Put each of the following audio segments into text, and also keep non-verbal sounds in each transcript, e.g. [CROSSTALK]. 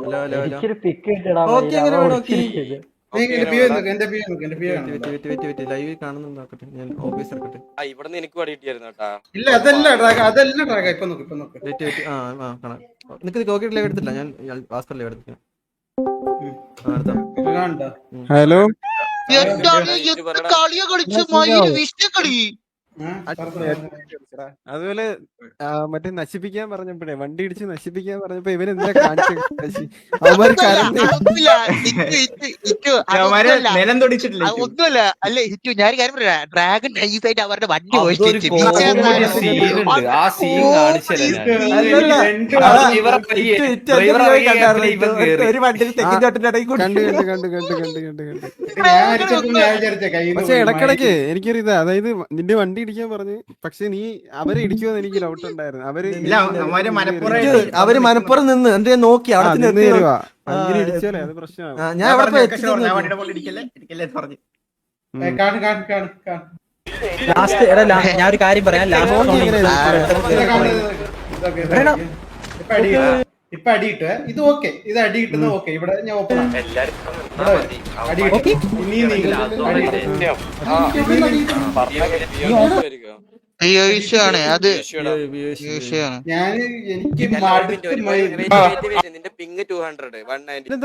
Hello hello hello. എനിക്കൊരു പിക്ക് കിട്ടടാ okay എങ്ങനെ വേണം? ഓക്കെ. നീ എന്റെ വ്യൂ നോക്ക് എന്റെ വ്യൂ നോക്ക് എന്റെ view wait wait wait wait live കാണുന്നുണ്ടാക്കട്ടെ ഞാൻ ഓഫീസ് എടുക്കട്ടെ ആ ഇവിടുന്ന് എനിക്ക് വടി കിട്ടിയായിരുന്നു കേട്ടാ. ഇല്ല അതല്ല ഡ്രാഗ അതല്ല ഡ്രാഗ. ഇപ്പൊ നോക്ക് ഇപ്പൊ നോക്ക്. വെയിറ്റ് വെയിറ്റ് ആ ആ കാണാം. നിനക്ക് കോക്കറ്റ് ലൈവ് എടുത്തില്ല ഞാൻ ഭാസ്കർ ലൈവ് എടുത്തില്ല ഹലോ? കളിച്ച് കളി. അതുപോലെ മറ്റേ നശിപ്പിക്കാൻ പറഞ്ഞപ്പോഴേ വണ്ടി ഇടിച്ച് നശിപ്പിക്കാൻ പറഞ്ഞപ്പോ ഇവൻ എന്താ കാണിച്ചു? ഒന്നുമല്ല അല്ലേ ഹിറ്റു ഞാൻ കാര്യം പറയാം ഡ്രാഗൺ നൈസായിട്ട് അവരുടെ വണ്ടി. ഒരു- കേറി. ഒരു വണ്ടിയിൽ തെക്കിൻ ചോട്ടിന്റെ കണ്ടു കണ്ടു കണ്ടു കണ്ടു കണ്ട് പക്ഷെ ഇടക്കിടക്ക് എനിക്കൊരു ഇത് അതായത് നിന്റെ വണ്ടി ഇടിക്കാൻ പറഞ്ഞു. പക്ഷെ നീ അവരെ ഇടിക്കുമെന്ന് എനിക്ക് ഡൗട്ട് ഉണ്ടായിരുന്നു. അവർ ഇല്ല, അവന്മാര് മനപ്പുറം അവർ മനപ്പുറം നിന്ന് എന്റെ നോക്കി അവിടെ ഇടിച്ചാലേ അത് പ്രശ്നമാണ് ഞാൻ അവിടെ ലാസ്റ്റ് എടാ ഞാൻ ഒരു കാര്യം പറയാം. ലാസ്റ്റ് ഇപ്പൊ അടിയിട്ട് ഇത് ഓക്കെ ഇത് അടി കിട്ടുന്ന ഓക്കെ ഇവിടെ ഞാൻ ഓപ്പൺ ആണ് അത് ഞാൻ എനിക്ക്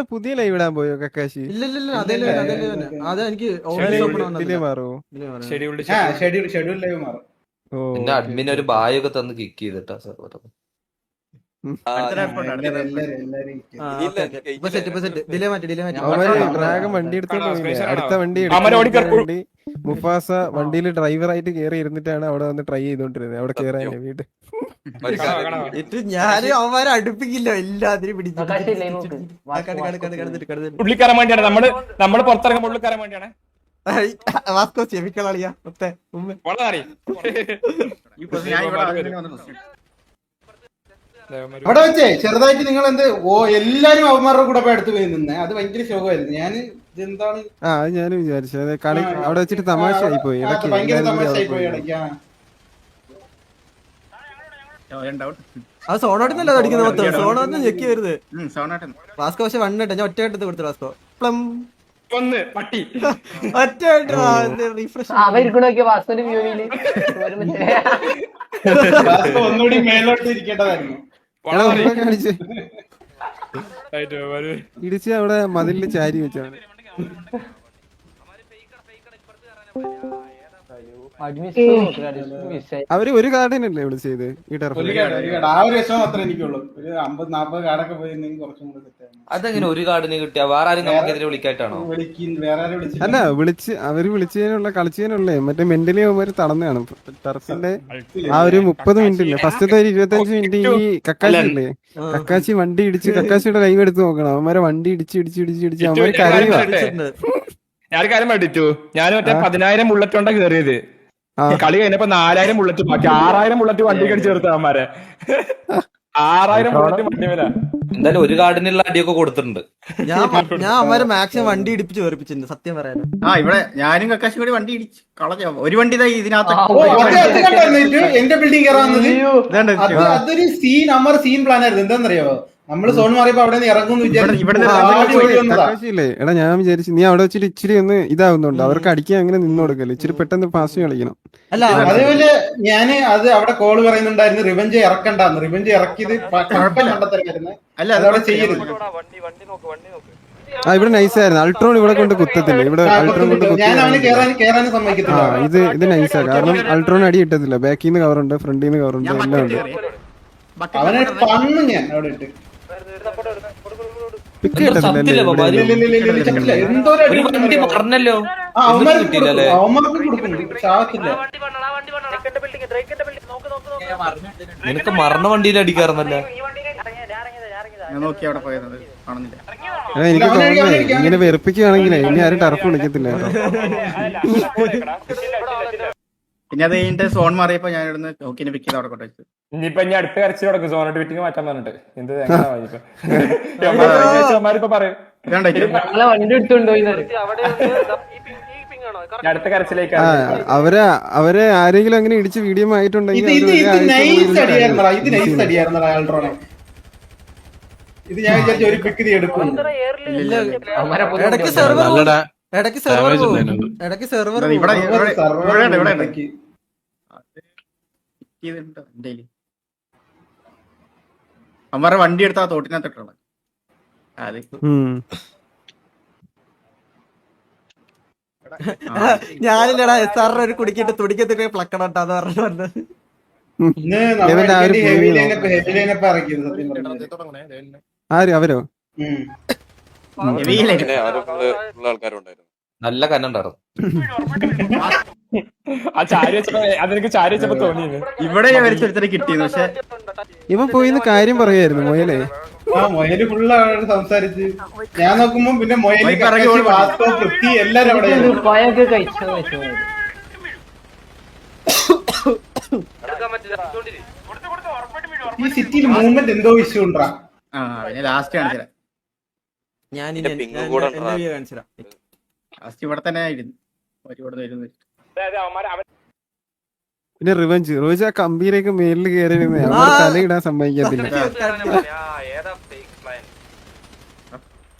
പുതിയ ലൈവ് ഇടാൻ പോയോ കക്കാശി? ഷെഡ്യൂൾ ഷെഡ്യൂൾ ലൈവ് മാറും? ഓ അഡ്മിൻ ഒരു ബായൊക്കെ തന്ന് കിക്ക് ചെയ്തിട്ടാ സെർവർ എല്ലാരും എല്ലാരും എല്ലാരും ഇപ്പൊ സെറ്റ് സെറ്റ് ഡിലേ മാറ്റി ഡിലേ മാറ്റി. അവന്മാര് വണ്ടി അടുത്ത വണ്ടി മുഫാസ വണ്ടിയിൽ ഡ്രൈവർ ആയിട്ട് കേറി ഇരുന്നിട്ടാണ് അവിടെ വന്ന് ട്രൈ ചെയ്തോണ്ടിരുന്നത്. അവിടെ കേറാൻ വീട് ഇത് ഞാൻ അവന്മാരെ അടുപ്പിക്കില്ല. എല്ലാത്തിനും പിടിച്ചു പുള്ളിക്കാരൻ വേണ്ടിയാണ്. നമ്മൾ നമ്മൾ പുറത്തിറങ്ങുമ്പോൾ പുള്ളിക്കാരൻ വേണ്ടിയാണ്. വാസ്കോ ചെവിക്കളാളിയാ മുത്തേ ഉമ്മ. വളരെ ഈ പ്രശ്നം ഞാൻ ഇവിടെ അതിന് വന്ന പ്രശ്നം അവിടെ വെച്ചേ ചെറുതായിട്ട് നിങ്ങൾ എന്ത് ഓ എല്ലാരും അവന്മാരുടെ കൂടെ പോയി അടുത്ത് പോയി നിന്നേ. അത് ഭയങ്കര ശോകമായിരുന്നു. ഞാൻ ഇതെന്താണ്? ആ അത് ഞാനും വിചാരിച്ചു. അതെ കളി അവിടെ വെച്ചിട്ട് തമാശ ആയി പോയി ഇടയ്ക്ക് ഭയങ്കര തമാശയായി അവിടെ പോയി. ഇടയ്ക്ക് ആ. സോണോട്ടിന്നല്ല അടിക്കുന്നത് മൊത്തം? സോണോട്ടിന് ഞെക്കി വരുന്നത് വാസ്കോ പക്ഷെ വണ്ണിട്ട് ഞാൻ ഒറ്റ എടുത്ത് കൊടുത്തു വാസ്കോ. പ്ലം. ഒന്ന് പട്ടി. [LAUGHS] ഒറ്റ ഒന്നുകൂടി മേലോട്ട് ഇരിക്കേണ്ടതായിരുന്നു. ഇടിച്ച് അവിടെ മതിലിൽ ചാരി വെച്ചാണ് അവർ ഒരു കാർഡിനല്ലേ വിളിച്ചത് ഈ ടെർഫ് ഒരു കാർഡ്. ആ ഒരു വിഷമം മാത്രമേ എനിക്കുള്ളൂ. ഒരു അമ്പത് നാപ്പത് കാർഡൊക്കെ പോയിരുന്നെങ്കിൽ കുറച്ചും കൂടെ സെറ്റായിരുന്നു അതെങ്ങനെ ഒരു കാർഡിന് കിട്ടിയ? വേറെ ആരും നമുക്കെതിരെ വിളിക്കായിട്ടാണോ? അല്ല വിളിച്ച് അവർ വിളിച്ചതിനുള്ള കളിച്ചതിനുള്ളേ മറ്റേ മെന്റലി അവർ തടന്നാണ്. ടെർഫിന്റെ ആ ഒരു മുപ്പത് മിനിറ്റ് ഇല്ലേ ഫസ്റ്റത്തെ ഒരു ഇരുപത്തഞ്ച് മിനിറ്റ് ഈ കക്കാശി ഇല്ലേ കക്കാശി വണ്ടി ഇടിച്ച് കക്കാശിയുടെ ലൈവ് എടുത്ത് നോക്കണം. അവന്മാരെ വണ്ടി ഇടിച്ച് ഇടിച്ച് ഇടിച്ച് ഇടിച്ച് അവന്മാര് കരയുക ഞാൻ കാര്യം പഠിച്ചു ഞാൻ മറ്റേ പതിനായിരം ബുള്ളറ്റ് കൊണ്ടാ കേറിയത് ആ. കളി കഴിഞ്ഞപ്പോ നാലായിരം ബുള്ളറ്റ് ബാക്കി ആറായിരം ബുള്ളറ്റ് വണ്ടി കടിച്ചു ചേർത്ത അവന്മാരെ. ആറായിരം ബുള്ളറ്റ് വണ്ടി വരാ എന്തായാലും ഒരു കാർഡിനുള്ള അടിയൊക്കെ കൊടുത്തിട്ടുണ്ട്. ഞാൻ ഞാൻ അവന്മാരെ മാക്സിമം വണ്ടി ഇടിപ്പിച്ച് വേർപ്പിച്ചിട്ടുണ്ട് സത്യം പറയാൻ ആ ഇവിടെ ഞാനും കക്കാശി കൂടി വണ്ടി ഇടിച്ച് കളഞ്ഞ ഒരു വണ്ടി ഇതാ ഇതിനകത്ത് എന്റെ ബിൽഡിംഗ് കയറാൻ അതൊരു സീൻ അമർ സീൻ പ്ലാൻ ആയിരുന്നു. എന്താണെന്നറിയോ? നമ്മൾ സോൺ മാറിയപ്പോ അവിടെ എടാ ഞാൻ വിചാരിച്ചു നീ അവിടെ വെച്ചിട്ട് ഇച്ചിരി ഒന്ന് ഇതാവുന്നുണ്ട്. അവർക്ക് അടിക്കാൻ അങ്ങനെ നിന്ന് കൊടുക്കല്ലേ? ഇച്ചിരി പെട്ടെന്ന് പാസ് കളിക്കണം. അല്ല അതേപോലെ ഞാൻ അത് അവിടെ കോൾ പറയുന്നുണ്ടായിരുന്നു. റിവഞ്ച് ഇറക്കണ്ടെന്ന്. റിവഞ്ച് ഇറക്കിയത് അല്ല അതവിടെ അത് ചെയ്യരുത്. വണ്ടി വണ്ടി നോക്ക് വണ്ടി നോക്ക്. ആ ഇവിടെ നൈസായിരുന്നു അൾട്രോൺ ഇവിടെ കൊണ്ട് കുത്തത്തില്ല? ഇവിടെ അൾട്രോൺ കൊണ്ട് ഞാൻ അവന് കുത്തി കേറാൻ കേറാനും ആ ഇത് ഇത് ഇത് നൈസാ കാരണം അൾട്രോൺ അടി കിട്ടത്തില്ല. ബാക്കിൽ നിന്ന് കവറുണ്ട് ഫ്രണ്ടിൽ നിന്ന് കവറുണ്ട് എല്ലാം ഉണ്ട്. അവനെ പണ്ണു ഞാൻ അവിടെ ഇട്ട്. ചാവത്തില്ല നിനക്ക് മറന്ന വണ്ടിയിൽ അടിക്കാറുന്നല്ലേ? എനിക്ക് ഇങ്ങനെ വെറുപ്പിക്കുകയാണെങ്കിലേ ഇനി ആരും ടർഫ് വിളിക്കത്തില്ല കേട്ടോ പിന്നെ അത് കഴിഞ്ഞിട്ട് സോൺ മാറിയപ്പോ ഞാൻ ഇവിടുന്ന് ഓക്കിനെ പിക്ക് ചെയ്ത് അവിടെ ഇനിയിപ്പൊ ഇനി അടുത്ത കരച്ചിൽ തുടങ്ങും സോണോട്ട് വിറ്റിങ് മാറ്റാൻ പറഞ്ഞിട്ട്. എന്ത് [LAUGHS] അടുത്ത കരച്ചിലേക്ക് അവരെ അവരെ ആരെങ്കിലും അങ്ങനെ ഇടിച്ച് വീഡിയോ ആയിട്ടുണ്ടെങ്കിൽ ഇത് ഞാൻ വിചാരിച്ചു ഒരു പിക്ക് എടുക്കും ഇടയ്ക്ക് സെർവർ ഇടയ്ക്ക് സെർവർ ഇടയ്ക്ക് സെർവർ ഇവിടെ ഇവിടെ ഇടയ്ക്ക്. ചെയ്തിട്ടുണ്ടോ എന്റെ അമ്മാരെ വണ്ടി എടുത്താ തോട്ടിനകത്തിട്ടുള്ള അത് ഞാനില്ലടാ സാറിന് ഒരു കുടിക്കിട്ട് തുടിക്കത്തിട്ട് പ്ലക്കണം കേട്ടോ പറഞ്ഞു വന്നത്. അവരോ നല്ല കന്നുണ്ടായിരുന്നു [LAUGHS] ആ ചാരി വെച്ചപ്പോ അതെനിക്ക് ചാരി വെച്ചപ്പോ തോന്നിയത് ഇവിടെ വരച്ചെടുത്തിട്ട് കിട്ടിയത് പക്ഷെ ഇവൻ പോയിന്ന് കാര്യം പറയായിരുന്നു മൊയലേ. ആ മൊയൽ ഫുള്ളാണ് സംസാരിച്ച്. ഞാൻ നോക്കുമ്പോ പിന്നെ മൊയൽ കറങ്ങി പൃഥ്വി എല്ലാരും അവിടെ ഈ സിറ്റിയിൽ മൂവ്മെന്റ് എന്തോ ഇഷ്യൂ ഉണ്ടാ? ആ പിന്നെ ലാസ്റ്റ് കാണിച്ചത് ഞാൻ എന്റെ ping കൂടെ ഉണ്ടെടാ. കാണിച്ചു ലാസ്റ്റ് ഇവിടെ തന്നെ ആയിരുന്നു. അവന്മാര് അവൻ പിന്നെ റിവഞ്ച്. റിവഞ്ച് ആ കമ്പിയിലേക്ക് മേലിൽ കയറി തലയിടാൻ സമ്മതിക്കത്തില്ല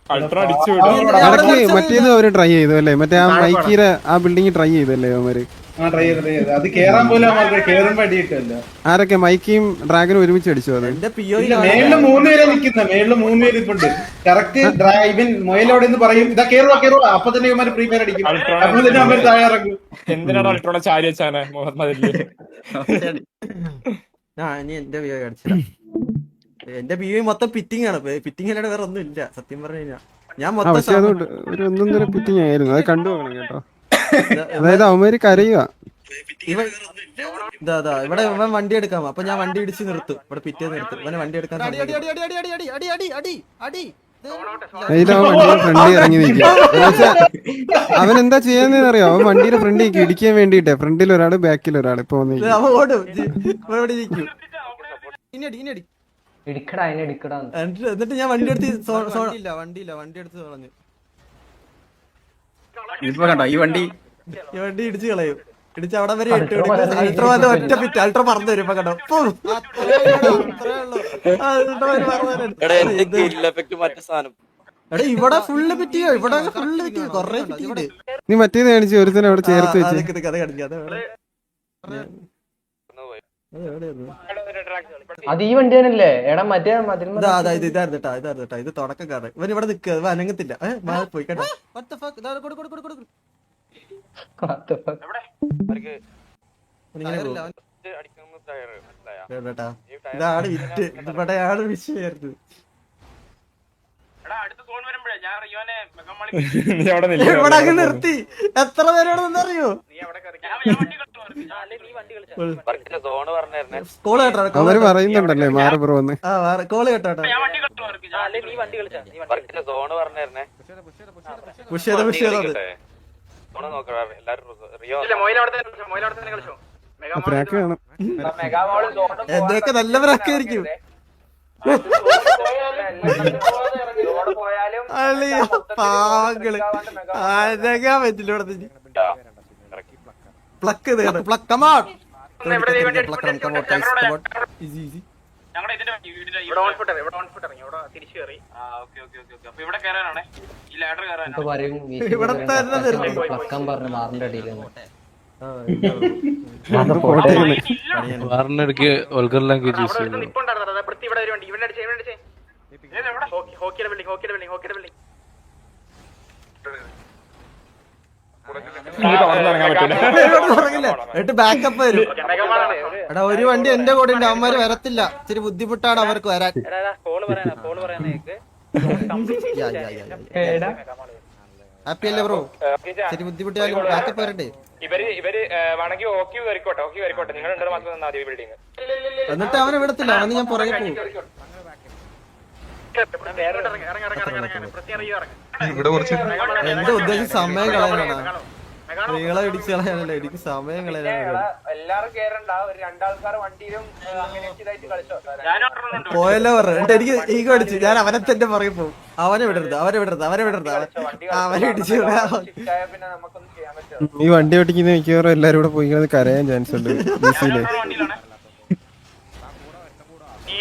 ഇടയ്ക്ക് മറ്റേത് അവർ ട്രൈ ചെയ്തു അല്ലേ? മറ്റേ ആ മൈക്കീര ആ ബിൽഡിംഗ് ട്രൈ ചെയ്തല്ലേ അവന്മാര്? ആരൊക്കെ? മൈക്കിയും ഡ്രാഗനും ഒരുമിച്ച് അടിച്ചു അത്? മേളിൽ മൂന്ന് പേരെ നിൽക്കുന്ന മേളിൽ മൂന്ന് പേര് ഇപ്പുണ്ട് കറക്റ്റ് ഡ്രൈവിൻ മൊയിലോടെ എന്ന് പറയും ഇതാ കേറുവാ കേറുവാ. അപ്പൊ തന്നെ ഇവന്മാര് പ്രീമിയർ അടിക്കും. തന്നെ [LAUGHS] എന്റെ പിഒ എന്റെ മൊത്തം പിറ്റിംഗ് ആണ്. പിറ്റിംഗ് അല്ലാതെ വേറെ ഒന്നും ഇല്ല സത്യം പറഞ്ഞു കഴിഞ്ഞാൽ ഞാൻ മൊത്തം ഒരു പിറ്റിംഗ് ആയിരുന്നു. അത് കണ്ടു പോകണം കേട്ടോ. അതായത് അവന്മാര് കരയുക ഇവിടെ ഇവൻ വണ്ടി എടുക്കാം അപ്പൊ ഞാൻ വണ്ടി ഇടിച്ച് നിർത്തും. ഇവിടെ പിറ്റേ നിർത്തും. ഇവനെ വണ്ടി എടുക്കാൻ സമ്മതിക്കില്ല. അവൻ ഇറങ്ങി അവൻ എന്താ ചെയ്യാന്ന് അറിയോ അവൻ വണ്ടിയുടെ ഫ്രണ്ടിൽ ഇടിക്കാൻ വേണ്ടിട്ടെ ഫ്രണ്ടിൽ ഒരാൾ ബാക്കിൽ ഒരാൾ ഇപ്പൊ എന്നിട്ട് ഞാൻ വണ്ടി എടുത്ത് വണ്ടിയില്ല വണ്ടി എടുത്ത് ഈ വണ്ടി വണ്ടി ഇടിച്ചു കളയും. ഇടിച്ച് അവിടെ വരെ ഇട്ട് അൾട്രോ ഒറ്റ പിറ്റ് അൾട്ര പറഞ്ഞു തരും കേട്ടോ എടാ ഇവിടെ ഫുള്ള് പിറ്റിയോ? ഇവിടെ ഫുള്ള് പിറ്റിയോ? കൊറേ പിറ്റി നീ മറ്റേ കാണിച്ചു ഒരുത്തനെ അവിടെ ചേർത്ത് വെച്ചു. അത് കാണിക്കാം അത് ഈ വണ്ടി തന്നെയല്ലേ? എടാ മറ്റേ ഇതായിരുന്നു ഇതായിരുന്നു ഇതായിരുന്നു ഇത് തുടക്കക്കാരൻ ഇവൻ ഇവിടെ നിൽക്കുക അനങ്ങത്തില്ല പോയി കേട്ടോ. ഇതാണ് വിറ്റ്. ഇവിടെയാണ് [LAUGHS] ഇവിടെ അങ്ങ് നിർത്തി. എത്ര പേരോട് നിന്നറിയോ? വർക്കിന്റെ സോണ് പറഞ്ഞായിരുന്നേ. കോൾ കേട്ടോ അവർ പറയുന്നുണ്ടല്ലേ മാറി ബ്രോ എന്ന്. കോൾ കേട്ടോ പുഷ് ചെയ്ത പുഷ് ചെയ്തത് എന്തൊക്കെ നല്ല ബ്രാക്കായിരിക്കും അളിയോ പാകൾ അരകാൻ പറ്റില്ല ഇവിടെ പ്ലക്ക് പ്ലക്കമാ പ്ലക്കമാ ഈസി ഈസി ഞങ്ങളുടെ ഇതിന്റെ ഇവിടെ ഓൺ ഫുട്ട് ഇവിടെ ഓൺ ഫുട്ട് ഇറങ്ങി തിരിച്ചു കയറി. ആ ഓക്കെ ഓക്കെ ഓക്കെ ഓക്കെ. ഇവിടെ കയറാനാണേ? ഈ ലാഡർ കയറാനാണ്? പക്കം പറഞ്ഞു മാറിന്റെ അടിയിൽ വാറിനെടുക്ക് ഒൽക്കർ ലാംഗ്വേജ് യൂസ് ചെയ്യുന്നു ഹോക്കിയുടെ ബിൽഡിംഗ് ഹോക്കിയുടെ ബിൽഡിംഗ് ഹോക്കിയുടെ ബിൽഡിംഗ് എന്നിട്ട് ബാക്കപ്പ് വരും. എടാ ഒരു വണ്ടി എന്റെ കൂടെ ഉണ്ട്. അവന്മാര് വരത്തില്ല. ഇച്ചിരി ബുദ്ധിമുട്ടാണ് അവർക്ക് വരാൻ. ഹാപ്പി അല്ലേ ബ്രോ ഇച്ചിരി ബുദ്ധിമുട്ടിയാലും ബാക്കപ്പ് വരണ്ടേ? ഇവർ ഇവർ വേണമെങ്കിൽ ഓക്കി വരിക്കോട്ടെ ഓക്കി വരിക്കോട്ടെ നിങ്ങൾ രണ്ടു മാത്രം ബിൽഡിംഗ് എന്നിട്ട് അവനെ വിടത്തില്ല അവന് ഞാൻ പുറകെ പോകും. ഇവിടെ കുറച്ച് എന്റെ ഉദ്ദേശം സമയം കളയാനാണ്. സ്ത്രീകളെ ഇടിച്ച് കളയാനല്ല എനിക്ക് സമയം കളയാനാണ്. പോയല്ലോ പറഞ്ഞു. എനിക്ക് ഈഗോ അടിച്ചു ഞാൻ അവനെ തന്നെ പറയും പോകും. അവനെ വിടരുത് അവനെ വിടരുത് അവനെ വിടരുത്. അവനെ ഇടിച്ച് ഈ വണ്ടി ഓടിക്കുന്ന മിക്കവാറും എല്ലാരും കൂടെ പോയി കരയാൻ ചാൻസ് ഉണ്ട് ബസ്സിൽ.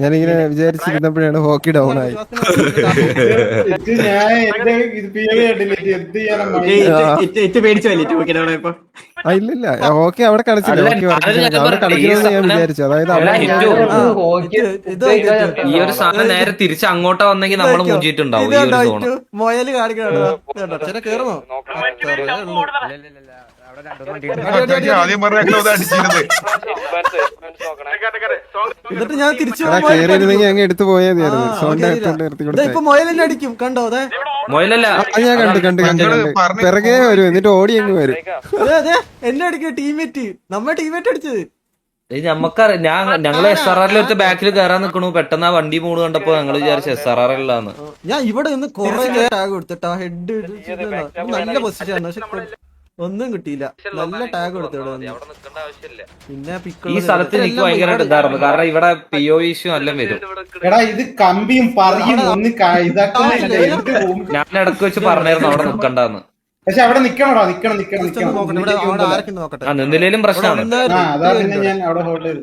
ഞാനിങ്ങനെ വിചാരിച്ചിരുന്നപ്പോഴാണ് ഹോക്കി ഡൗൺ ആയി. ഇല്ലില്ല. ഹോക്കി അവിടെ കളിച്ചില്ല. ഹോക്കി അവിടെ കളിക്കുന്നത് ഞാൻ വിചാരിച്ചു. അതായത് ഈ ഒരു സാധനം നേരെ തിരിച്ച് അങ്ങോട്ട് വന്നെങ്കിൽ നമ്മൾ മുഞ്ചിട്ടുണ്ടാവും മോയൽ കാണിക്കണോ? ചേട്ടാ എന്നിട്ട് ഞാൻ തിരിച്ചു എടാ കേറിയിരുന്നെങ്കിൽ അങ്ങ് എടുത്തു പോയാൽ മതിയായിരുന്നു സോണിന്റെ അകത്തോണ്ട് നിർത്തി ഇപ്പൊ കൊടുത്തേ. മൊയലിനെ അടിക്കും. കണ്ടോ അതെ മൊയലല്ല. ഞാൻ കണ്ടു കണ്ടു കണ്ടു കണ്ടു. പറഞ്ഞ് പിറകെ വരും എന്നിട്ട് ഓടി അങ്ങ് വരും. അതെ അതെ. എന്നെ അടിക്കും ടീമേറ്റ്. നമ്മ ടീമേറ്റ് അടിച്ചത്. ഞമ്മക്കറിയാം ഞാൻ ഞങ്ങൾ എസ് ആർ ആറിൽ ഒരു ബാക്കിൽ കയറാൻ നിക്കണു. പെട്ടെന്ന് ആ വണ്ടി മൂന്ന് കണ്ടപ്പോ ഞങ്ങൾ വിചാരിച്ചു എസ് ആർ ആർ അല്ലാന്ന് ഞാൻ ഇവിടെ നിന്ന് കൊറേ ടാഗ് കൊടുത്തിട്ട് ഹെഡ് നല്ല പൊസിഷൻ പക്ഷെ ഒന്നും കിട്ടിയില്ല. നല്ല ടാഗ് കൊടുത്തു. പിന്നെ ഈ സ്ഥലത്ത് എനിക്ക് ഭയങ്കര ഇതായിരുന്നു. കാരണം ഇവിടെ പി ഒ ഇഷ്യൂ എല്ലാം വരും. എടാ ഇത് കമ്പിയും പറയും ഒന്ന്? ഞാൻ ഇടയ്ക്ക് വെച്ച് പറഞ്ഞായിരുന്നു അവിടെ നിക്കണ്ടെന്ന് പക്ഷെ അവിടെ നിക്കണോടാ നിക്കണം നിക്കണം നിക്കണം. ആ നിന്നിലേലും പ്രശ്നമാണ്. ആ അതാ പിന്നെ ഞാൻ അവിടെ ഹോൾഡ് ചെയ്തു.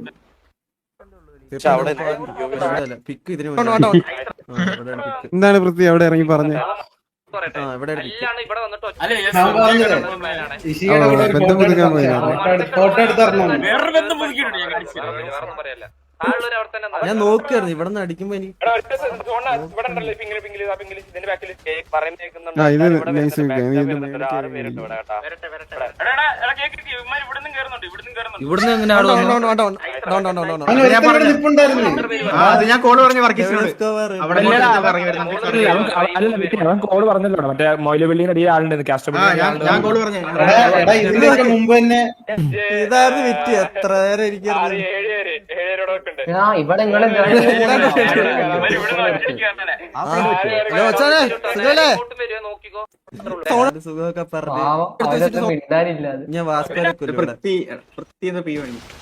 എന്താണ് പൃഥ്വി അവിടെ ഇറങ്ങി പറഞ്ഞത് പറയട്ടെ. ഇവിടെ വന്നിട്ട് ഒറ്റ ബന്ധം പുതുക്കാൻ വേറെ ബന്ധം പുതുക്കിയിട്ടുണ്ട് ഞാൻ കാണിച്ചു ഞാൻ നോക്കായിരുന്നു ഇവിടെ നിന്ന് അടിക്കുമ്പോ എനിക്ക് ഇവിടുന്ന് എങ്ങനെയാണ് ഞാൻ കോൾ പറഞ്ഞു പറഞ്ഞല്ലോ മറ്റേ മൊയിലവെള്ളിയുടെ അടിയിൽ ആളുണ്ട് ഞാൻ പറഞ്ഞു തന്നെ ഇതായിരുന്നു വിറ്റ്. എത്ര നേരം എനിക്ക് ഏഴ് ഏഴ്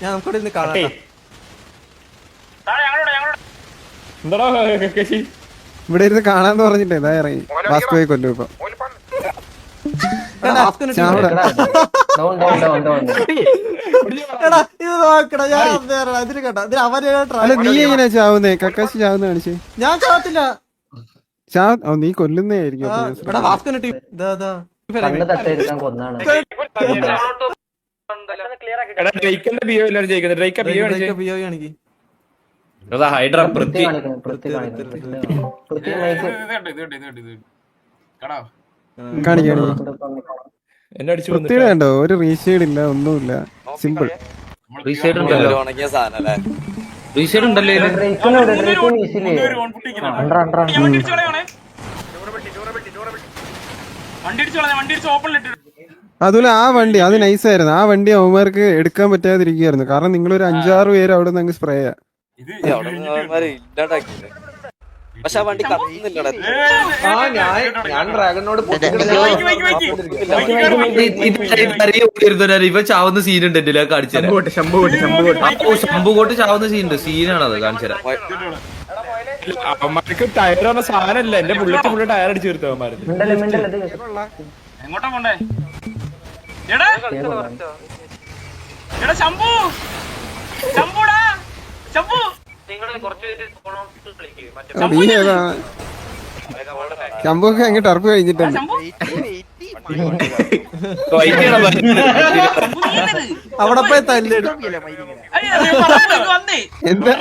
ഞാൻ വാസ്കോടെ ഇരുന്ന് കാണാം ഇവിടെ ഇരുന്ന് കാണാന്ന് പറഞ്ഞിട്ടേ ഇതാ ഇറങ്ങി. വാസ്കോയെ കൊല്ലു ഇപ്പൊ. എങ്ങനെ ചാവുന്നേ കക്കാശി ചാവുന്ന കാണിച്ചേ ഞാൻ ചാവത്തില്ല നീ കൊല്ലുന്നേ ആയിരിക്കും ഹൈഡ്ര പ്രത്യേകം കാണിക്കണ്ടോ ഒരു റീഷെയ്ഡ് ഇല്ല ഒന്നുമില്ല. സിമ്പിൾ ഉണ്ടല്ലോ. അതുപോലെ ആ വണ്ടി അത് നൈസായിരുന്നു ആ വണ്ടി അവന്മാർക്ക് എടുക്കാൻ പറ്റാതിരിക്കുകയായിരുന്നു. കാരണം നിങ്ങൾ ഒരു അഞ്ചാറ് പേര് അവിടെ നിന്ന് അങ്ങ് സ്പ്രേ ചെയ്യാം. പക്ഷെ ആ വണ്ടി കത്തുന്നില്ലടാ ആ ഞാൻ ഞാൻ ഡ്രാഗനോട്. ഇവൻ ചാവുന്ന സീൻ ഉണ്ട് എന്റെ കാണിച്ചു ശംഭുകോട്ട് ശംഭു ശംഭു കോട്ട് ശംഭു കോട്ട്. ഓ ശംഭുകോട്ട് ചാവുന്ന സീൻ ഉണ്ട് സീനാണ് അത് കാണിച്ചു തരാം. അവന്മാർക്ക് ടയർ പറഞ്ഞ സാധനമല്ല. എന്റെ ബുള്ളറ്റ് ഫുള്ള് ടയർ അടിച്ചു തീർത്തു ഇത്? എങ്ങോട്ടാ പോണ്ടേ? എടാ! എടാ ശംഭു! ശംഭുടാ! ശംഭു! അങ്ങ് ടർപ്പ് കഴിഞ്ഞിട്ടുണ്ട്. അവിടെ പോയി തല്ലിടും. എന്താ?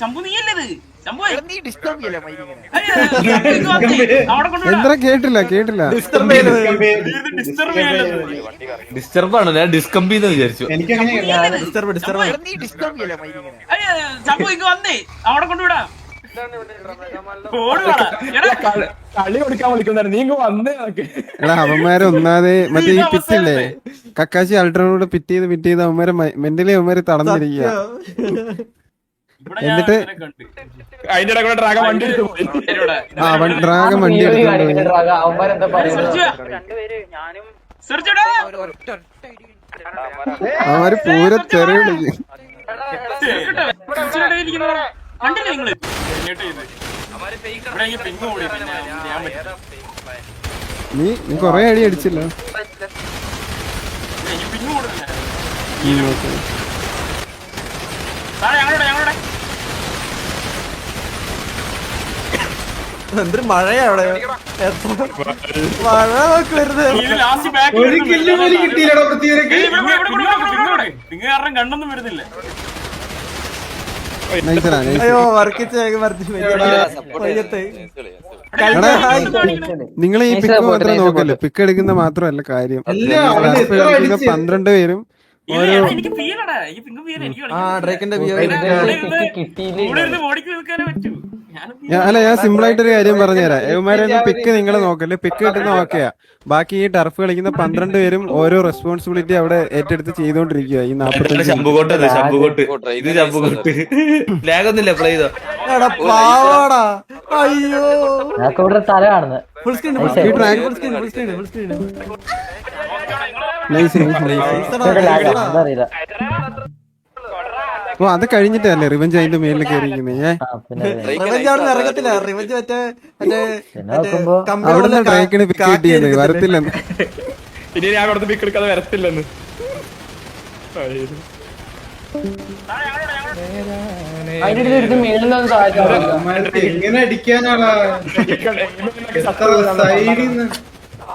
ശംഭു നീയല്ലേ [LAUGHS] എന്താ കേട്ടില്ല കേട്ടില്ല. ഡിസ്റ്റർബ് ആണ് ഞാൻ ഡിസ്കംബി എന്ന് വിചാരിച്ചു. ഡിസ്റ്റർബ് ഡിസ്റ്റർബ് കളി എടാ അവന്മാരെ ഒന്നാതെ മറ്റേ ഈ പിറ്റില്ലേ കക്കാശി അൾട്രോനോട് പിറ്റ് ചെയ്ത് പിറ്റ് ചെയ്ത് അവന്മാരെ മെന്റലി അവന്മാരെ തടഞ്ഞിരിക്കുക എന്നിട്ട്. അതിന്റെ ഇടയിൽ കൂടെ ഡ്രാഗൺ വണ്ടി ആ വൺ- ഡ്രാഗൺ വണ്ടി. അവർ പൂര. നീ നീ കൊറേ അടി അടിച്ചില്ല? ഞങ്ങളുടെ ഞങ്ങളുടെ. എന്തൊരു മഴയാ അവിടെ? മഴ. നോക്കി വരുന്നത് ഒരു കില്ല് പോലും കിട്ടിയില്ലടോ പ്രത്യേക കാരണം കണ്ണൊന്നും വരുന്നില്ല. അയ്യോ വർക്കിച്ച് നിങ്ങൾ ഈ പിക്ക് മാത്രം നോക്കല്ലേ? പിക്ക് എടുക്കുന്ന മാത്രമല്ല കാര്യം? പന്ത്രണ്ട് പേരും അല്ല ഞാൻ സിമ്പിൾ ആയിട്ട് ഒരു കാര്യം പറഞ്ഞുതരാം. ഏമാരൊന്നും പിക്ക് നിങ്ങൾ നോക്കല്ലേ? പിക്ക് കിട്ടുന്ന ഓക്കെയാ ബാക്കി ഈ ടർഫ് കളിക്കുന്ന പന്ത്രണ്ട് പേരും ഓരോ റെസ്പോൺസിബിലിറ്റി അവിടെ ഏറ്റെടുത്ത് ചെയ്തോണ്ടിരിക്കുക ഈ [LAUGHS] പാവാടാ. അയ്യോ. Full screen full screen full screen full screen ഓ അത് കഴിഞ്ഞിട്ടല്ലേ റിവഞ്ച് അതിന്റെ മേലിൽ നോക്കുമ്പോ അവിടുന്ന് ട്രേക്കിന് പിക്ക് കിട്ടിയത് വരത്തില്ലെന്ന്. ഇനി ഞാൻ അവിടുന്ന് പിക്ക് എടുക്കാതെ വരത്തില്ലെന്ന്. എങ്ങനെ സൈഡിൽ നിന്ന്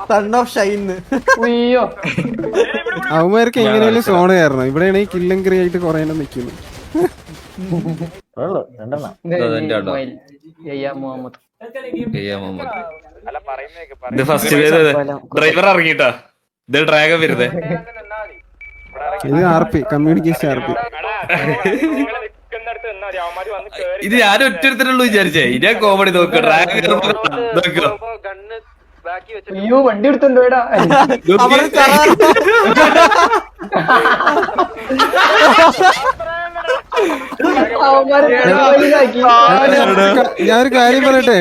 സൺ ഓഫ് ഷൈന്ന് അയ്യോ അവന്മാർക്ക് എങ്ങനെയാലും സോണ് കയറണം ഇവിടെയാണ് ഈ കില്ലും ക്രിയേറ്റ് കുറെ നിൽക്കുന്നു. ഇത് ഫസ്റ്റ് ഡ്രൈവർ ഇറങ്ങിട്ടാ ഇത് ഡ്രാഗൺ വരുന്നേ ഇത് R P communication R P ഇത് ഞാൻ ഒറ്റ വിചാരിച്ചേ ഇനി കോമഡി നോക്കുക ഡ്രാഗൺ നോക്കോ അയ്യോ വണ്ടി എടുത്തുണ്ടോടാ [LAUGHS] അവർ [LAUGHS] ഞാനൊരു കാര്യം പറയട്ടെ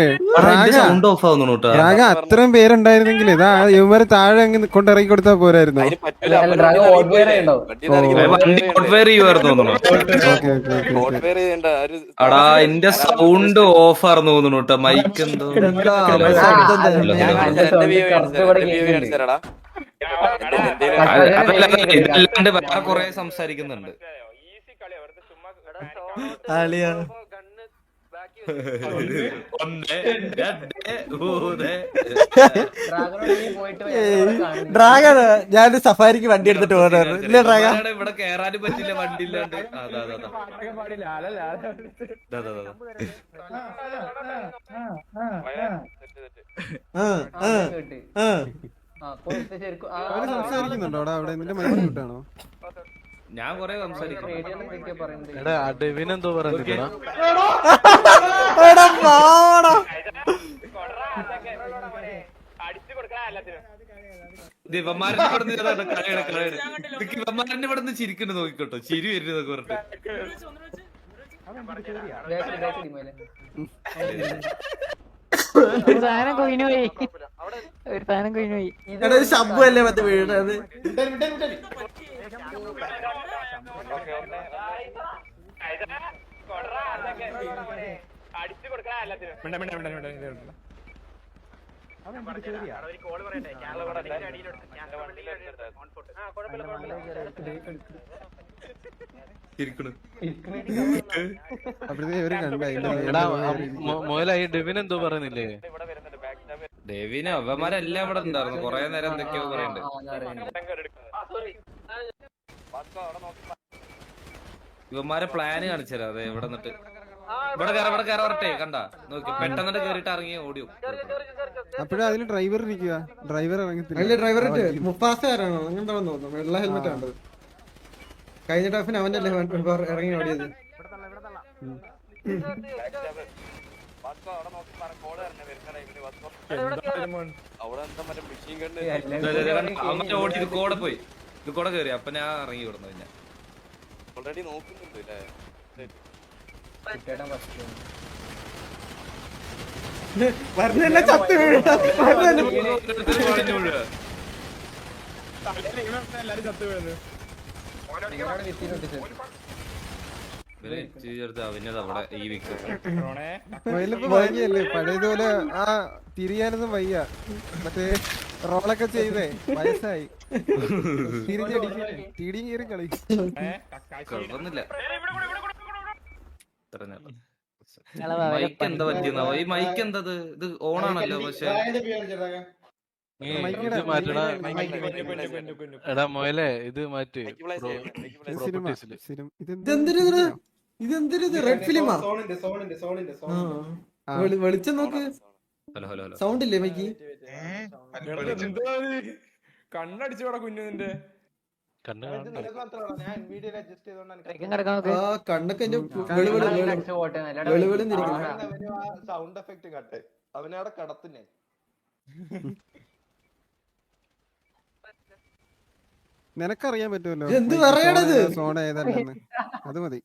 രാഗ അത്രയും പേരുണ്ടായിരുന്നെങ്കിൽ ഇതാ ഇവന്മാര് താഴെ അങ്ങ് കൊണ്ടിറങ്ങി കൊടുത്താൽ പോരായിരുന്നു വണ്ടി കോട്ട്വെയർ ചെയ്യുമായിരുന്നു തോന്നുന്നു ഓക്കെ ഓക്കെ ഓക്കെ അടാ എന്റെ സൗണ്ട് ഓഫ് ആർന്നു തോന്നുന്നു കേട്ടോ മൈക്ക് എന്തോ അതല്ല, ഇതല്ലാണ്ട് വേറെ കൊറേ സംസാരിക്കുന്നുണ്ട് ആളിയാ. ഒന്ന് രണ്ട് മൂന്ന് ഡ്രാഗൺ ഞാൻ സഫാരിക്ക് വണ്ടി എടുത്തിട്ട് പോകുന്നത് ഇല്ലേ ഡ്രാഗൺ. ഇവിടെ കേറാനും പറ്റില്ല വണ്ടി ഇല്ലാണ്ട്. അതാ അതാ അതാ. ദാ, ദാ, ദാ, ദാ. ആ, ആ, ആ. അവർ സംസാരിക്കുന്നുണ്ടോ അവിടെ? അവിടെ നിന്റെ മൈക്ക് കിട്ടാണോ ഞാൻ കൊറേ സംസാരിക്കും. എടാ പാവാടാ ഇത് ഇവന്മാരെ ഇവിടുന്ന് ഇതാ കളയാണ് കളയാണ് ഇതൊക്കെ ഇവന്മാരെന്നെ ഇവിടുന്ന് ചിരിക്കണ്ട് നോക്കിക്കോട്ടോ. ചിരി വരുന്നതൊക്കെ പറഞ്ഞിട്ട്. ഒരു സാധനം കൊയിന് പോയി. ഒരു സാധനം കൊയിന് പോയി. എടാ മറ്റേ ശബ്ദം അല്ലേ ഡെവിൻ എന്തോ മിണ്ട, മിണ്ട, മിണ്ട, മിണ്ട, മിണ്ട, എടാ ഇവർ കണ്ട അതിന്റെ ദേവിനെ അവന്മാരെല്ലാം ഇവിടെ ഉണ്ടായിരുന്നു. കൊറേ നേരം എന്തൊക്കെയോ പറയണ്ട് ഇവന്മാരെ പ്ലാന് കാണിച്ചുതരാം. അതെ ഇവിടെ നിന്നിട്ട്. ഇവിടെ കേറ ഇവിടെ കേറ വരട്ടെ കണ്ട. നോക്കി പെട്ടെന്നിട്ട് കേറിട്ട് ഇറങ്ങി ഓടിയോ അപ്പോഴും അതിൽ ഡ്രൈവർ ഇരിക്കുക ഡ്രൈവർ ഇറങ്ങത്തില്ല. ഡ്രൈവർ മുഫാസകാരാണോ അങ്ങനെന്താണെന്ന് തോന്നുന്നു. വെള്ള ഹെൽമെറ്റ് ആണ്. കഴിഞ്ഞ ടഫിന് അവന്റെ അല്ലേ ഇറങ്ങി ഓടിയത്? അവന്മാരെ ഓടി ഇത് കൂടെ പോയി. ഇത് കൂടെ കേറി അപ്പൊ ഞാൻ ഇറങ്ങി വിടുന്നു പിന്നെ. [LAUGHS] വരുന്നല്ലേ ചത്ത് വീഴുക. വരുന്നല്ലേ എല്ലാരും ചത്തു വീഴുന്നു മൊയിലിപ്പോ പഴയതുപോലെ ആ തിരിയാനൊന്നും വയ്യ. മറ്റേ റോളൊക്കെ ചെയ്തേ. വയസ്സായി. [LAUGHS] തിരിഞ്ഞടിക്കും. കീറി കളി. നേരം. മൈക്ക് എന്താ ഈ മൈക്ക് എന്താ ഇത് ഓൺ ഓണാണല്ലോ പക്ഷെ എടാ മോയലെ ഇത് മാറ്റി. ഇതെന്തിനാ ഇത്? ഇത് റെഡ് ഫിലിമാ? വെളിച്ചം നോക്ക്. Hello hello hello. സൗണ്ട് ഇല്ലേ മൈക്ക്? കണ്ണടിച്ചോടാ കുഞ്ഞു നിന്റെ. കണ്ണ് കാണണ്ടേ ആ കണ്ണൊക്കെ സൗണ്ട് എഫക്ട് കട്ട് അവനവിടെ കടത്തിനെ നിനക്കറിയാൻ പറ്റുമല്ലോ. എന്ത് പറയണത്? സോണ ഏതല്ലെന്ന് അത് മതി.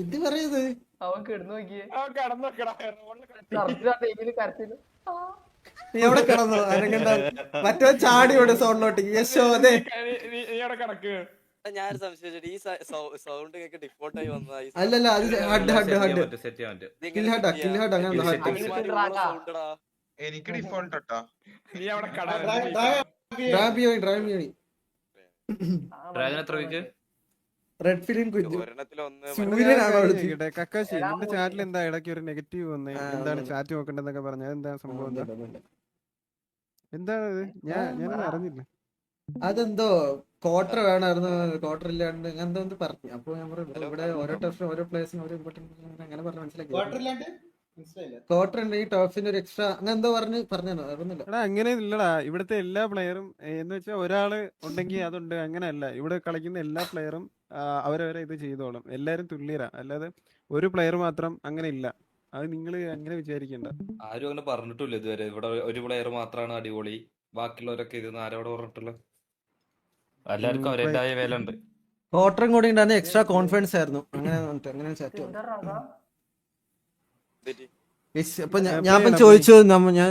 ഇത് പറയുന്നത്? അവൻ കിടന്നു നോക്കിയേ. കടന്നു എവിടെ കിടന്നു? അനങ്ങണ്ട മറ്റോ ചാടിയോട് സോണിലോട്ട് യശോദേ ഞാൻ സംശയിച്ചിട്ട് ഈ സൗണ്ട് കേക്ക് ഡിഫോൾട്ട് ആയി വന്നതാ. അല്ലല്ല അത് ഹഡ് ഹഡ് ഹഡ്. സെറ്റ് ചെയ്യാൻ പറ്റും. Kill had. കിൽ ഹഡ് അങ്ങനെ ഹഡ് എനിക്ക് ഡിഫോൾട്ട് നീ അവിടെ എത്ര വിക്ക് റെഡ് ഫിലിം കുഞ്ഞു കക്കാശി നിന്റെ ചാറ്റിൽ എന്താ ഇടയ്ക്ക് ഒരു നെഗറ്റീവ് വന്നേ? എന്താണ് ചാറ്റ് നോക്കണ്ടെന്നൊക്കെ പറഞ്ഞ? എന്താ സംഭവം എന്താ? എന്താണ് ഞാൻ ഞാൻ അറിഞ്ഞില്ല. അതെന്തോ? ക്വാർട്ടർ വേണമായിരുന്നു ക്വാർട്ടർ ഇല്ലാണ്ട് അങ്ങനത്തെ എന്ത് പറഞ്ഞു. അപ്പൊ ഇവിടെ ഓരോ ടർഫിനും ഓരോ പ്ലേസിനും ഓരോ ഇമ്പോർട്ടൻസ് അങ്ങനെ പറഞ്ഞു മനസ്സിലാക്കി. ക്വാർട്ടർ ഉണ്ട് ഈ ടർഫിന് ഒരു എക്സ്ട്രാ അങ്ങനെ എന്തോ പറഞ്ഞ് പറഞ്ഞു അറിയുന്നില്ല എടാ അങ്ങനെ ഇല്ലടാ ഇവിടുത്തെ എല്ലാ പ്ലെയറും എന്ന് വെച്ചാൽ ഒരാൾ ഉണ്ടെങ്കിൽ അതുണ്ട് അങ്ങനെയല്ല. ഇവിടെ കളിക്കുന്ന എല്ലാ പ്ലെയറും അവരവരെ ഇത് ചെയ്തോളും. എല്ലാരും തുല്യരാ. അല്ലാതെ ഒരു പ്ലെയർ മാത്രം അങ്ങനെ ഇല്ല. അത് നിങ്ങൾ അങ്ങനെ വിചാരിക്കണ്ട. ആരും അങ്ങനെ പറഞ്ഞിട്ടില്ല ഇതുവരെ. ഇവിടെ ഒരു പ്ലെയർ മാത്രമാണ് അടിപൊളി. ബാക്കിയുള്ളവരൊക്കെ ഇത് ആരോട് പറഞ്ഞിട്ടുള്ള? എല്ലാവർക്കും അവരുടേതായ വേല ഉണ്ട് ഓട്ടറും കൂടി ഉണ്ടായിരുന്ന. എക്സ്ട്രാ കോൺഫിഡൻസ് ആയിരുന്നു. അങ്ങനെ അങ്ങനെ സെറ്റ് ഇപ്പൊ ഞാൻ ഇപ്പം ചോദിച്ചു ഞാൻ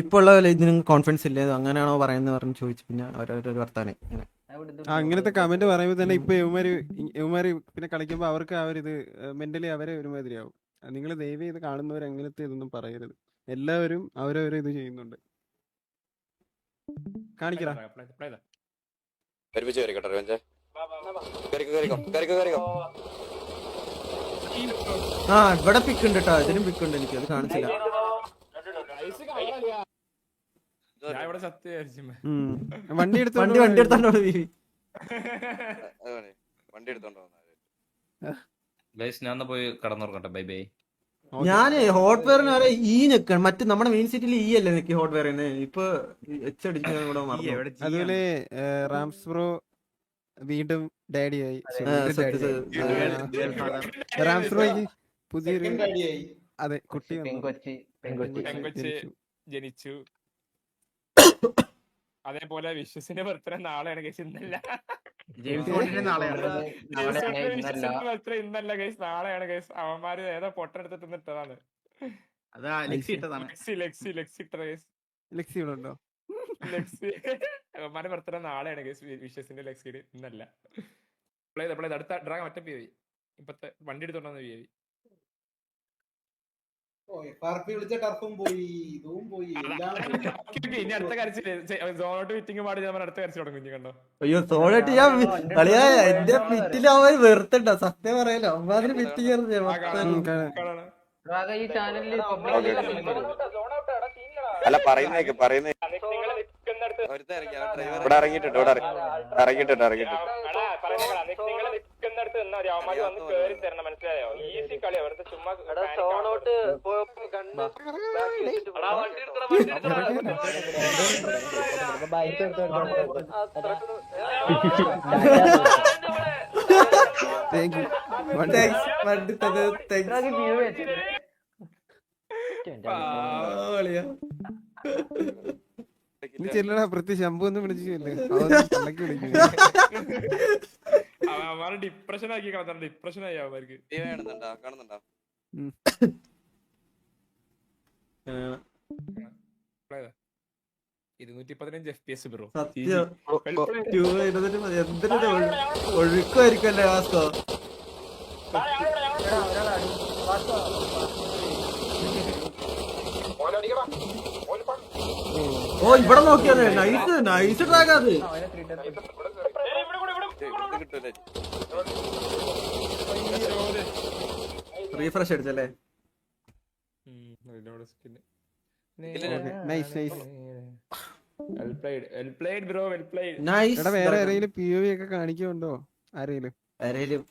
ഇപ്പൊ ഉള്ള ഇതിന് കോൺഫിഡൻസ് ഇല്ലേ. അങ്ങനെയാണോ പറയുന്നത് പറഞ്ഞു ചോദിച്ചു. പിന്നെ ഓരോരോ വർത്താനം. അങ്ങനത്തെ കമന്റ് പറയുമ്പോ തന്നെ ഇപ്പൊ യുവമാര് ഇ- പിന്നെ കളിക്കുമ്പോ അവർക്ക് ആ ഒരു ഇത് മെന്റലി അവരെ ഒരുമാതിരിയാവും. നിങ്ങൾ ദയവ് ചെയ്ത് കാണുന്നവർ അങ്ങനത്തെ ഇതൊന്നും പറയരുത്. എല്ലാവരും അവരവരെ ഇത് ചെയ്യുന്നുണ്ട്. കാണിക്കടാ. ഒരുമിച്ച് കയറിക്കോട്ടെ രവഞ്ചേ കയറിക്കോ കയറിക്കോ കയറിക്കോ കയറിക്കോ ആ ഇവിടെ പിക്കുണ്ട് കേട്ടോ ഇതിനും പിക്കുണ്ട് എനിക്ക്. അത് കാണിച്ചില്ല. ഞാൻ ഇവിടെ. വണ്ടി എടുത്ത് വണ്ടി വണ്ടി എടുത്തോണ്ടോ ബീവി വണ്ടി എടുത്തോണ്ട് ഗൈസ് ഞാൻ പോയി കടന്നുറങ്ങട്ടെ. Bye bye. ഞാൻ ഹോട്ട്വെയറിന് വരെ ഈ നിൽക്കണം മറ്റേ നമ്മുടെ മെയിൻ സിറ്റിയിൽ ഈ അല്ലേ നിൽക്കി ഹോട്ട്വെയറിന് ഇപ്പൊ എച്ച് അടിച്ച് അതുപോലെ റാംസ് ബ്രോ വീണ്ടും ഡാഡിയായി. റാംസ് പ്രോയ്ക്ക് പുതിയൊരു അതെ കുട്ടി ജനിച്ചു. അതേപോലെ വിശ്വസിന്റെ ബർത്ത്ഡേ നാളെയാണ് കേസ് ഇന്നല്ല. ജെയിംസ് ബോണ്ടിന്റെ നാളെയാണ്. ഇന്നല്ല. ബർത്ത്ഡേ ഇന്നല്ല കേസ് നാളെയാണ് കേസ് അവന്മാര് ഏതോ പൊട്ടൻ എടുത്തിട്ട് ഇട്ടതാണ്. അതാ ലെക്സി ഇട്ടതാണ്. ലെക്സി ലെക്സി ലെക്സി ഇട്ട കേസ് ലെക്സി ഇവിടെ ഉണ്ടോ? ലെക്സി അവന്മാരുടെ ബർത്ത്ഡേ നാളെയാണ് കേസ് വിശ്വസിന്റെ ലെക്സിയുടെ ഇന്നല്ല. അടുത്ത ഡ്രാഗ് മറ്റേ പി ഇപ്പത്തെ വണ്ടി എടുത്തോണ്ടെന്ന് പി വിളിച്ച ടർഫും പോയി ഇതും പോയി. ഇനി അടുത്ത കരച്ചിൽ സോണോട്ട് മീറ്റിംഗ് പാടി ഞാൻ അടുത്ത കരച്ചിൽ തുടങ്ങും കുഞ്ഞു കണ്ടോ അയ്യോ ഞാൻ കളിയാ എന്റെ പിറ്റിൽ അവൻ വെറുത്തുണ്ടോ സത്യം പറയലോ അമ്മാതിരി പബ്ലിക് അല്ല പറയുന്നേക്ക് പറയുന്നേ ഇവിടെ ഇറങ്ങിയിട്ടുണ്ട് ഇവിടെ ഇറങ്ങിയിട്ടുണ്ട് ഇറങ്ങിയിട്ടുണ്ട് നിങ്ങൾ നിൽക്കുന്നിടത്ത് നിന്നാ മതി അവന്മാര് വന്ന് കേറി തരണം മനസ്സിലായോ ഈസി കളി വെറുതെ ചുമ്മാ സോണോട്ട് താങ്ക് യു വണ്ടി തന്നെ thanks. നീ ചെല്ലടാ പ്രതി ശംഭു എന്ന് വിളിച്ചു ഡിപ്രഷൻ ആക്കി കളഞ്ഞാണ് ഡിപ്രഷൻ ആയി അവർക്ക് കാണുന്നുണ്ടോ. ഇരുന്നൂറ്റി പതിനഞ്ച്. എഫ് പി എസ് ബ്രോ സത്യം ക്യൂ ഇരുന്നിട്ട് മതി. എന്തിനൊരു ഒഴു- ഒഴുക്കുമായിരിക്കുമല്ലേ വാസ്തോ ഓ ഇവിടെ നോക്കിയത് നൈസ് നൈസ് ട്രാക്ക് അത്. Refresh അടിച്ചല്ലേ? Nice nice well played well played bro well played nice വേറെ ആരെങ്കിലും പി ഒക്കെ കാണിക്കുന്നുണ്ടോ? ആരെങ്കിലും? ആരേലും